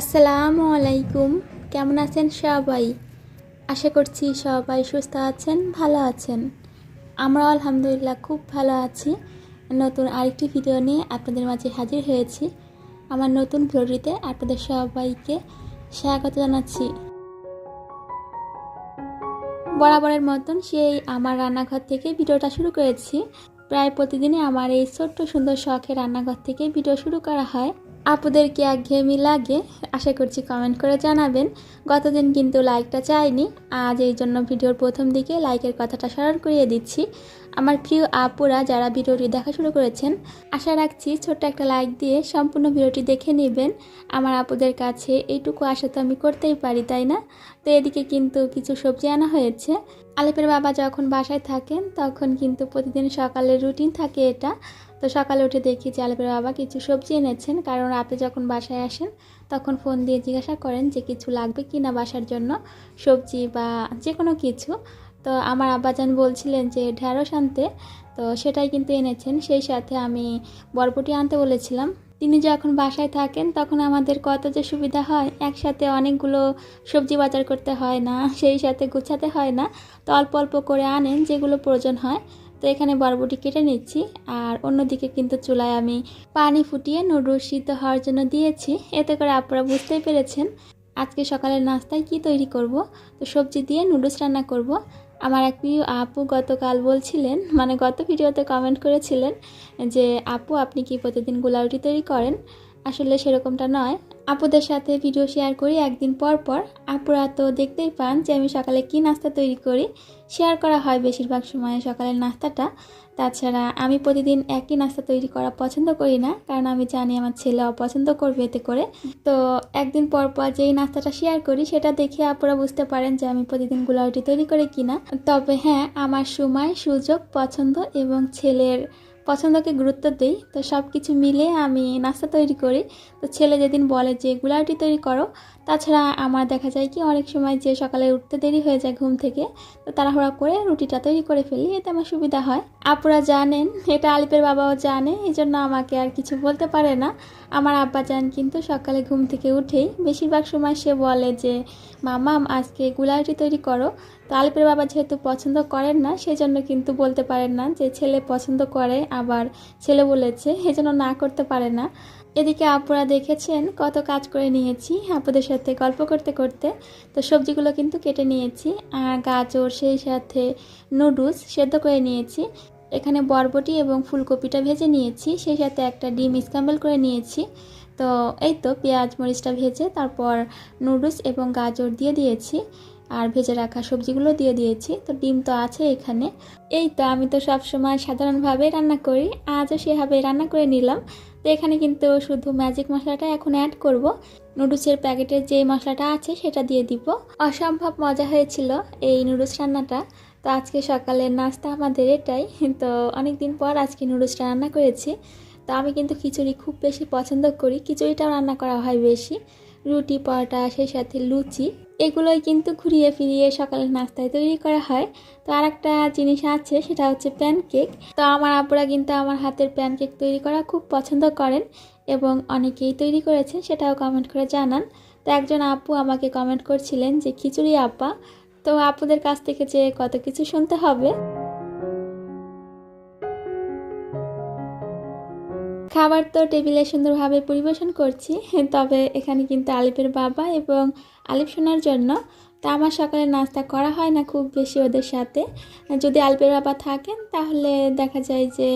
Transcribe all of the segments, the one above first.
আসসালামু আলাইকুম। কেমন আছেন সবাই? আশা করছি সবাই সুস্থ আছেন, ভালো আছেন। আমরা আলহামদুলিল্লাহ খুব ভালো আছি। নতুন আরেকটি ভিডিও নিয়ে আপনাদের মাঝে হাজির হয়েছি। আমার নতুন ভিডিওটিতে আপনাদের সবাইকে স্বাগত জানাচ্ছি। বরাবরের মতন সেই আমার রান্নাঘর থেকে ভিডিওটা শুরু করেছি। প্রায় প্রতিদিনই আমার এই ছোট্ট সুন্দর শখের রান্নাঘর থেকে ভিডিও শুরু করা হয়। আপুদের কি একঘেয়েমি লাগে, আশা করছি কমেন্ট করে জানাবেন। গতদিন কিন্তু লাইকটা চাইনি, আজ এই জন্য ভিডিওর প্রথম দিকে লাইকের কথাটা স্মরণ করিয়ে দিচ্ছি। আমার প্রিয় আপুরা, যারা ভিডিওটি দেখা শুরু করেছেন, আশা রাখছি ছোট্ট একটা লাইক দিয়ে সম্পূর্ণ ভিডিওটি দেখে নেবেন। আমার আপুদের কাছে এইটুকু আশা তো আমি করতেই পারি, তাই না? তো এদিকে কিন্তু কিছু সবজি আনা হয়েছে। আলিপের বাবা যখন বাসায় থাকেন, তখন কিন্তু প্রতিদিন সকালের রুটিন থাকে এটা। তো সকালে উঠে দেখি যে আলিপের বাবা কিছু সবজি এনেছেন। কারণ আপনি যখন বাসায় আসেন, তখন ফোন দিয়ে জিজ্ঞাসা করেন যে কিছু লাগবে কি না বাসার জন্য, সবজি বা যে কোনো কিছু। তো আমার আব্বাজান বলছিলেন যে ঢ্যাঁড়স আনতে। তো সেটাই কিন্তু এনেছেন। সেই সাথে আমি বরবটি আনতে বলেছিলাম। তিনি যখন বাসায় থাকেন, তখন আমাদের কত যে সুবিধা হয়, একসাথে অনেকগুলো সবজি বাজার করতে হয় না, সেই সাথে গুছাতে হয় না। তো অল্প অল্প করে আনেন, যেগুলো প্রয়োজন হয়। তো এখানে বরবটি কেটে নিচ্ছি, আর অন্যদিকে কিন্তু চুলায় আমি পানি ফুটিয়ে নুডলস সিদ্ধ হওয়ার জন্য দিয়েছি। এতে করে আপনারা বুঝতেই পেরেছেন আজকে সকালের নাস্তায় কি তৈরি করব। তো সবজি দিয়ে নুডলস রান্না করব। আমার এক প্রিয় আপু গতকাল বলছিলেন মানে গত ভিডিওতে কমেন্ট করেছিলেন যে, আপু, আপনি কি প্রতিদিন গোলাউটি তৈরি করেন? আসলে সেরকমটা নয়। আপুদের সাথে ভিডিও শেয়ার করি। একদিন পর পর আপুরা তো দেখতেই পান যে আমি সকালে কি নাস্তা তৈরি করি। শেয়ার করা হয় বেশিরভাগ সময় সকালের নাস্তাটা। তাছাড়া আমি প্রতিদিন একই নাস্তা তৈরি করা পছন্দ করি না, কারণ আমি জানি আমার ছেলে অপছন্দ করবে এতে করে। তো একদিন পর পর যেই নাস্তাটা শেয়ার করি, সেটা দেখে আপুরা বুঝতে পারেন যে আমি প্রতিদিন গুলাউটি তৈরি করি কিনা। তবে হ্যাঁ আমার সময়, সুযোগ, পছন্দ এবং ছেলের পছন্দকে গুরুত্ব দিই, তো সব কিছু মিলে আমি নাস্তা তৈরি করি। তো ছেলে যেদিন বলে যে, গুলাউটি তৈরি করো, তাছাড়া আমার দেখা যায় কি, অনেক সময় যে সকালে উঠতে দেরি হয়ে যায় ঘুম থেকে, তো তাড়াহুড়া করে রুটিটা তৈরি করে ফেলি, এতে আমার সুবিধা হয়। আপুরা জানেন, এটা আলিপের বাবাও জানে এই জন্য আমাকে আর কিছু বলতে পারে না। আমার আব্বা যান কিন্তু সকালে ঘুম থেকে উঠেই, বেশিরভাগ সময় সে বলে যে মামাম আজকে গুলাউটি তৈরি করো। তো আলিপের বাবা যেহেতু পছন্দ করেন না, সেজন্য কিন্তু বলতে পারেন না যে, ছেলে পছন্দ করে আবার ছেলে বলেছে সেজন্য না করতে পারে না। এদিকে আপুরা দেখেছেন কত কাজ করে নিয়েছি, আপুদের সাথে গল্প করতে করতে। তো সবজিগুলো কিন্তু কেটে নিয়েছি, আর গাজর, সেই সাথে নুডলস সেদ্ধ করে নিয়েছি। এখানে বরবটি এবং ফুলকপিটা ভেজে নিয়েছি, সেই সাথে একটা ডিম স্ক্যাম্বল করে নিয়েছি। তো এই তো পেঁয়াজ, মরিচটা ভেজে তারপর নুডলস এবং গাজর দিয়ে দিয়েছি। আর ভেজে রাখা সবজিগুলো দিয়ে দিয়েছি। তো ডিম তো আছে এখানে। এই তো আমি তো সবসময় সাধারণভাবে রান্না করি। আজও সেভাবে রান্না করে নিলাম। তো এখানে কিন্তু শুধু ম্যাজিক মশলাটা এখন অ্যাড করব। নুডলসের প্যাকেটের যে মশলাটা আছে সেটা দিয়ে দিব। অসম্ভব মজা হয়েছিল এই নুডলস রান্নাটা। তো আজকে সকালের নাস্তা আমাদের এটাই। তো অনেক দিন পর আজকে নুডলসটা রান্না করেছি। তো আমি কিন্তু খিচুড়ি খুব বেশি পছন্দ করি। খিচুড়িটাও রান্না করা হয় বেশি। রুটি, পরোটা, সেই সাথে লুচি, এগুলোই কিন্তু ঘুরিয়ে ফিরিয়ে সকালের নাস্তায় তৈরি করা হয়। তো আর একটা জিনিস আছে, সেটা হচ্ছে প্যানকেক তো আমার আপুরা কিন্তু আমার হাতের প্যানকেক তৈরি করা খুব পছন্দ করেন এবং অনেকেই তৈরি করেছেন, সেটাও কমেন্ট করে জানান। তো একজন আপু আমাকে কমেন্ট করছিলেন যে, খিচুড়ি আপা তো আপুদের কাছ থেকে যে কত কিছু শুনতে হবে? খাবার তো টেবিলে সুন্দরভাবে পরিবেশন করছি, তবে এখানে কিন্তু আলিপের বাবা এবং আলিপ শোনার জন্য। তা আমার সকালে নাস্তা করা হয় না খুব বেশি ওদের সাথে। যদি আলিপের বাবা থাকেন, তাহলে দেখা যায় যে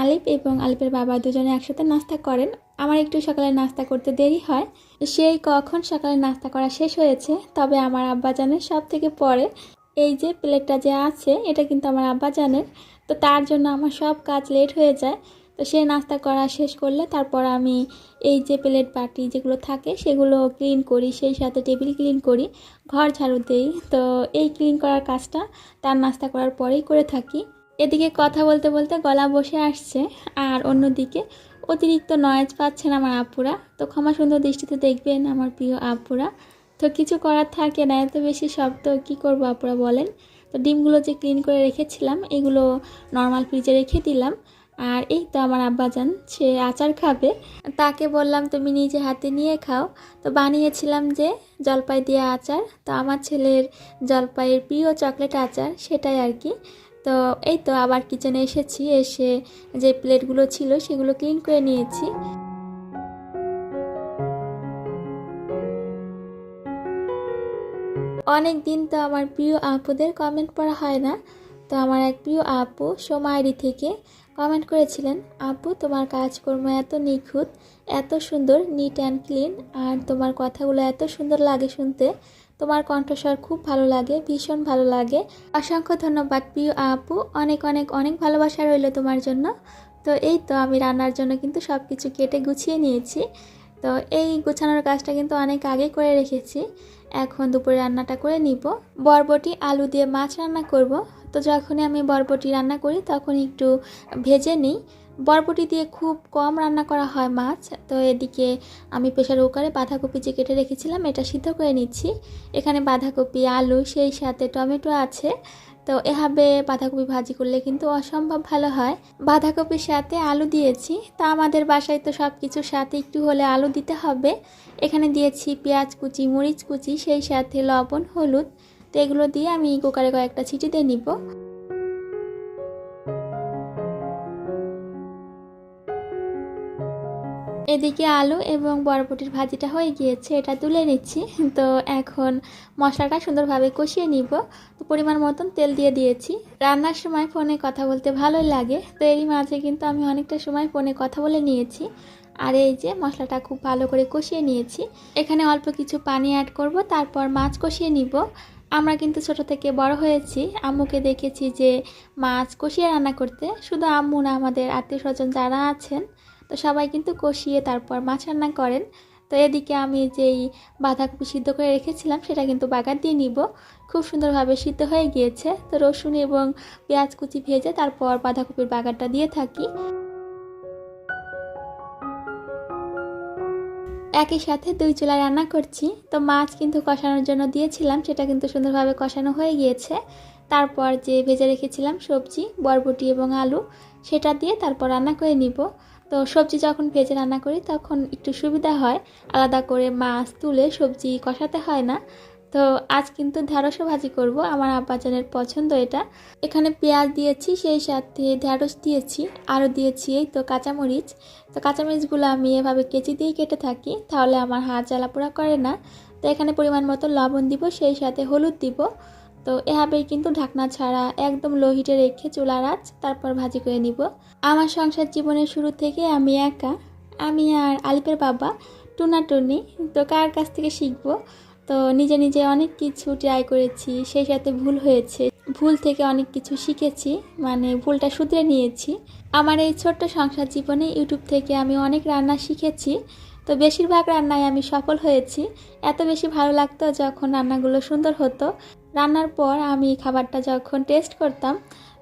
আলিপ এবং আলিপের বাবা দুজনে একসাথে নাস্তা করেন। আমার একটু সকালে নাস্তা করতে দেরি হয়। সেই কখন সকালে নাস্তা করা শেষ হয়েছে, তবে আমার আব্বা জানের সব থেকে পরে। এই যে প্লেটটা যে আছে, এটা কিন্তু আমার আব্বা জানের তো তার জন্য আমার সব কাজ লেট হয়ে যায়। তো সে নাস্তা করা শেষ করলে তারপর আমি এই যে প্লেট বাটি যেগুলো থাকে সেগুলো ক্লিন করি, সেই সাথে টেবিল ক্লিন করি, ঘর ঝাড়ু দেই। তো এই ক্লিন করার কাজটা তার নাস্তা করার পরেই করে থাকি। এদিকে কথা বলতে বলতে গলা বসে আসছে আর অন্যদিকে অতিরিক্ত নয়েজ পাচ্ছেন আমার আপুরা। তো ক্ষমা সুন্দর দৃষ্টিতে দেখবেন আমার প্রিয় আপুরা। তো কিছু করার থাকে না, এত বেশি শব্দ, কি করব আপুরা বলেন? তো ডিমগুলো যে ক্লিন করে রেখেছিলাম, এগুলো নর্মাল ফ্রিজে রেখে দিলাম। আর এই তো আমার আব্বাজান, সে আচার খাবে। তাকে বললাম, তুমি নিজে হাতে নিয়ে খাও। তো বানিয়েছিলাম যে জলপাই দিয়ে আচার। তো আমার ছেলের জলপাইয়ের প্রিয় চকলেট আচার সেটাই আর কি। তো এই তো আবার কিচেনে এসেছি, এসে যে প্লেটগুলো ছিল সেগুলো ক্লিন করে নিয়েছি। অনেক দিন তো আমার প্রিয় আপুদের কমেন্ট পড়া হয় না। তো আমার এক প্রিয় আপু সোমায়রি থেকে কমেন্ট করেছিলেন, আপু, তোমার কাজকর্ম এত নিখুঁত, এত সুন্দর নিট অ্যান্ড ক্লিন আর তোমার কথাগুলো এত সুন্দর লাগে শুনতে। তোমার কণ্ঠস্বর খুব ভালো লাগে, ভীষণ ভালো লাগে। অসংখ্য ধন্যবাদ প্রিয় আপু, অনেক অনেক অনেক ভালোবাসা রইল তোমার জন্য। তো এই তো আমি রান্নার জন্য কিন্তু সব কিছু কেটে গুছিয়ে নিয়েছি। তো এই গোছানোর কাজটা কিন্তু অনেক আগে করে রেখেছি। এখন দুপুরে রান্নাটা করে নিব। বরবটি, আলু দিয়ে মাছ রান্না করব। তো যখনই আমি বরবটি রান্না করি, তখন একটু ভেজে নিই। বরবটি দিয়ে খুব কম রান্না করা হয় মাছ। তো এদিকে আমি প্রেশার কুকারে বাঁধাকপি যে কেটে রেখেছিলাম, এটা সিদ্ধ করে নিচ্ছি। এখানে বাঁধাকপি, আলু, সেই সাথে টমেটো আছে। তো এভাবে বাঁধাকপি ভাজি করলে কিন্তু অসম্ভব ভালো হয়। বাঁধাকপির সাথে আলু দিয়েছি। তা আমাদের বাসায় তো সব কিছুর সাথে একটু হলে আলু দিতে হবে। এখানে দিয়েছি পেঁয়াজ কুচি, মরিচ কুচি, সেই সাথে লবণ, হলুদ। তো এগুলো দিয়ে আমি কুকারে কয়েকটা ছিটি দিয়ে নিব। এদিকে আলু এবং বরবটির ভাজিটা হয়ে গিয়েছে, এটা তুলে নিচ্ছি। তো এখন মশলাটা সুন্দরভাবে কষিয়ে নিব। তো পরিমাণ মতন তেল দিয়ে দিয়েছি। রান্নার সময় ফোনে কথা বলতে ভালোই লাগে, তো এরই মাঝে কিন্তু আমি অনেকটা সময় ফোনে কথা বলে নিয়েছি। আর এই যে মশলাটা খুব ভালো করে কষিয়ে নিয়েছি। এখানে অল্প কিছু পানি অ্যাড করব, তারপর মাছ কষিয়ে নিব। আমরা কিন্তু ছোট থেকে বড় হয়েছি, আম্মুকে দেখেছি যে মাছ কষিয়ে রান্না করতে। শুধু আম্মু না, আমাদের আত্মীয় স্বজন যারা আছেন, তো সবাই কিন্তু কষিয়ে তারপর মাছ রান্না করেন। তো এদিকে আমি যেই বাঁধাকপি সিদ্ধ করে রেখেছিলাম, সেটা কিন্তু বাগার দিয়ে নিব। খুব সুন্দরভাবে সিদ্ধ হয়ে গিয়েছে। তো রসুন এবং পেঁয়াজ কুচি ভেজে তারপর বাঁধাকপির বাগারটা দিয়ে থাকি। একই সাথে দুই চুলা রান্না করছি। তো মাছ কিন্তু কষানোর জন্য দিয়েছিলাম, সেটা কিন্তু সুন্দরভাবে কষানো হয়ে গিয়েছে। তারপর যে ভেজে রেখেছিলাম সবজি, বরবটি এবং আলু, সেটা দিয়ে তারপর রান্না করে নিব। তো সবজি যখন ভেজে রান্না করি, তখন একটু সুবিধা হয়। আলাদা করে মাছ তুলে সবজি কষাতে হয় না। তো আজ কিন্তু ঢ্যাঁড়সও ভাজি করব, আমার আব্বাজানের পছন্দ এটা। এখানে পেঁয়াজ দিয়েছি, সেই সাথে ঢ্যাঁড়স দিয়েছি, আরও দিয়েছি এই তো কাঁচামরিচ। তো কাঁচামরিচগুলো আমি এভাবে কেচি দিয়ে কেটে থাকি, তাহলে আমার হাত জ্বালা পোড়া করে না। তো এখানে পরিমাণ মতো লবণ দিব, সেই সাথে হলুদ দিব। তো এভাবেই কিন্তু ঢাকনা ছাড়া একদম লো হিটে রেখে চুলার আঁচ তারপর ভাজি করে নিব। আমার সংসার জীবনের শুরু থেকে আমি একা, আমি আর আলিপের বাবা, টুনাটুনি। তো কার কাছ থেকে শিখব? তো নিজে নিজে অনেক কিছু ট্রাই করেছি, সেই সাথে ভুল হয়েছে। ভুল থেকে অনেক কিছু শিখেছি মানে ভুলটা শুধরে নিয়েছি। আমার এই ছোট্ট সংসার জীবনে ইউটিউব থেকে আমি অনেক রান্না শিখেছি, তো বেশিরভাগ রান্নায় আমি সফল হয়েছি। এত বেশি ভালো লাগতো যখন রান্নাগুলো সুন্দর হতো। রান্নার পর আমি খাবারটা যখন টেস্ট করতাম,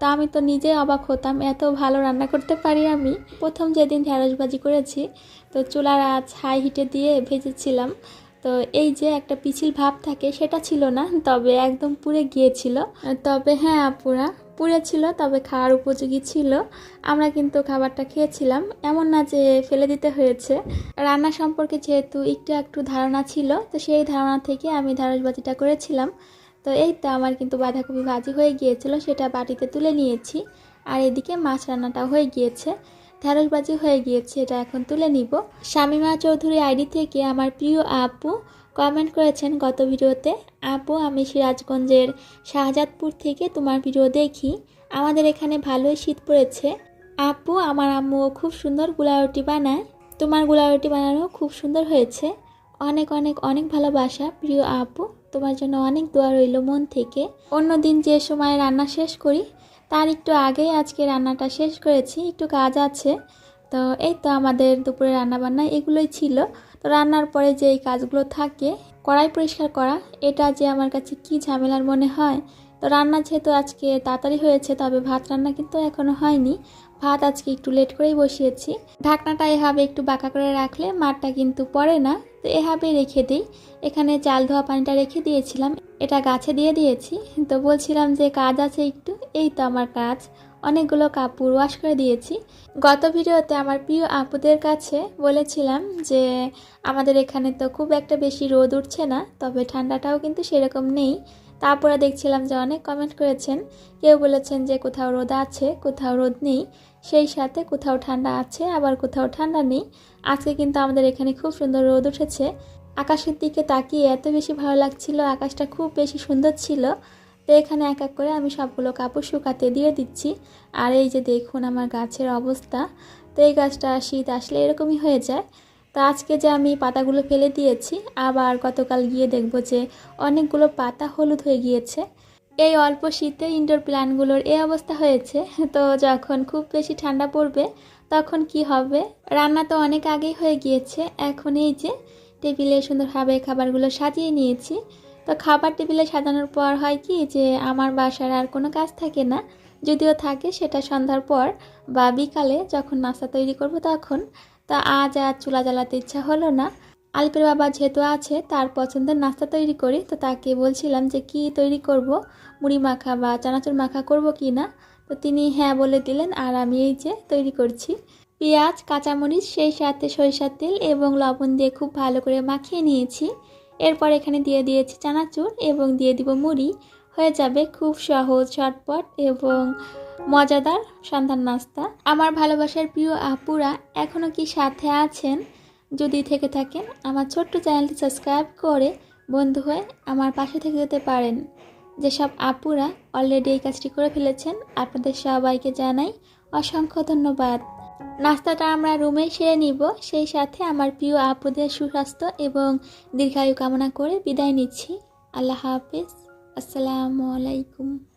তা আমি তো নিজে অবাক হতাম, এত ভালো রান্না করতে পারি আমি। প্রথম যেদিন ঢ্যাঁড়সবাজি করেছি, তো চুলার আঁচ হাই হিটে দিয়ে ভেজেছিলাম। তো এই যে একটা পিছিল ভাব থাকে, সেটা ছিল না, তবে একদম পুড়ে গিয়েছিল। তবে হ্যাঁ আপুরা পুড়ে ছিল, তবে খাওয়ার উপযোগী ছিল। আমরা কিন্তু খাবারটা খেয়েছিলাম। এমন না যে ফেলে দিতে হয়েছে। রান্না সম্পর্কে যেহেতু একটু একটু ধারণা ছিল, তো সেই ধারণা থেকে আমি ঢ্যাঁড়সবাজিটা করেছিলাম। তো এই তো আমার কিন্তু বাঁধাকপি ভাজি হয়ে গিয়েছিল, সেটা বাটিতে তুলে নিয়েছি। আর এদিকে মাছ রান্নাটা হয়ে গিয়েছে। ঢ্যাঁড়সবাজি হয়ে গিয়েছে, এটা এখন তুলে নিব। শামিমা চৌধুরী আইডি থেকে আমার প্রিয় আপু কমেন্ট করেছেন গত ভিডিওতে, আপু, আমি সিরাজগঞ্জের শাহজাদপুর থেকে তোমার ভিডিও দেখি। আমাদের এখানে ভালোই শীত পড়েছে। আপু, আমার আম্মুও খুব সুন্দরগুলা রুটি বানায়। তোমারগুলা রুটি বানানো খুব সুন্দর হয়েছে। অনেক অনেক অনেক ভালোবাসা, প্রিয় আপু। তোমার জন্য অনেক দোয়া রইল মন থেকে। অন্য দিন যে সময় রান্না শেষ করি তার একটু আগেই আজকে রান্নাটা শেষ করেছি, একটু কাজ আছে। তো এই তো আমাদের দুপুরে রান্নাবান্না এগুলোই ছিল। তো রান্নার পরে যে এই কাজগুলো থাকে, কড়াই পরিষ্কার করা, এটা যে আমার কাছে কি ঝামেলার মনে হয়? তো রান্না যেহেতু আজকে তাড়াতাড়ি হয়েছে, তবে ভাত রান্না কিন্তু এখনও হয়নি। ভাত আজকে একটু লেট করেই বসিয়েছি। ঢাকনাটা এভাবে একটু বাঁকা করে রাখলে মাঠটা কিন্তু পড়ে না। তো এভাবে রেখে দিই। এখানে চাল ধোয়া পানিটা রেখে দিয়েছিলাম। এটা গাছে দিয়ে দিয়েছি। তো বলছিলাম যে কাজ আছে একটু। এই তো আমার কাজ। অনেকগুলো কাপড় ওয়াশ করে দিয়েছি। গত ভিডিওতে আমার প্রিয় আপুদের কাছে বলেছিলাম যে আমাদের এখানে তো খুব একটা বেশি রোদ উঠছে না, তবে ঠান্ডাটাও কিন্তু সেরকম নেই। তারপরে দেখছিলাম যে অনেক কমেন্ট করেছেন। কেউ বলেছেন যে কোথাও রোদ আছে, কোথাও রোদ নেই। সেই সাথে কোথাও ঠান্ডা আছে, আবার কোথাও ঠান্ডা নেই। আজকে কিন্তু আমাদের এখানে খুব সুন্দর রোদ উঠেছে। আকাশের দিকে তাকিয়ে এত বেশি ভালো লাগছিল, আকাশটা খুব বেশি সুন্দর ছিল। তো এখানে এক এক করে আমি সবগুলো কাপড় শুকাতে দিয়ে দিচ্ছি। আর এই যে দেখুন আমার গাছের অবস্থা। তো এই গাছটা শীত আসলে এরকমই হয়ে যায়। তো আজকে যে আমি পাতাগুলো ফেলে দিয়েছি, আবার গতকাল গিয়ে দেখব যে অনেকগুলো পাতা হলুদ হয়ে গিয়েছে। এই অল্প শীতে ইনডোর প্ল্যান্টগুলোর এই অবস্থা হয়েছে। তো যখন খুব বেশি ঠান্ডা পড়বে, তখন কি হবে? রান্না তো অনেক আগেই হয়ে গিয়েছে। এখন এই যে টেবিলে সুন্দরভাবে খাবারগুলো সাজিয়ে নিয়েছি। তো খাবার টেবিলে সাজানোর পর হয় কি যে আমার বাসার আর কোনো কাজ থাকে না। যদিও থাকে, সেটা সন্ধ্যার পর বা বিকালে যখন নাস্তা তৈরি করব তখন। তা আজ আর চুলা জ্বালাতে ইচ্ছা হলো না। আলিপের বাবা যেহেতু আছে, তার পছন্দের নাস্তা তৈরি করি। তো তাকে বলছিলাম যে, কি তৈরি করব? মুড়ি মাখা বা চানাচুর মাখা করব কি না? তো তিনি হ্যাঁ বলে দিলেন, আর আমি এই যে তৈরি করছি। পেঁয়াজ, কাঁচামরিচ, সেই সাথে সরিষার তেল এবং লবণ দিয়ে খুব ভালো করে মাখিয়ে নিয়েছি। এরপর এখানে দিয়ে দিয়েছি চানাচুর এবং দিয়ে দিব মুড়ি। হয়ে যাবে খুব সহজ, ঝটপট এবং মজাদার সন্ধান নাস্তা। আমার ভালোবাসার প্রিয় আপুরা এখনও কি সাথে আছেন? যদি থেকে থাকেন, আমার ছোট্ট চ্যানেলটি সাবস্ক্রাইব করে বন্ধু হয়ে আমার পাশে থেকে যেতে পারেন। যেসব আপুরা অলরেডি এই কাজটি করে ফেলেছেন, আপনাদের সবাইকে জানাই অসংখ্য ধন্যবাদ। নাস্তাটা আমরা রুমে সেরে নিব, সেই সাথে আমার প্রিয় আপুদের সুস্বাস্থ্য এবং দীর্ঘায়ু কামনা করে বিদায় নিচ্ছি। আল্লাহ হাফিজ। আসসালামু আলাইকুম।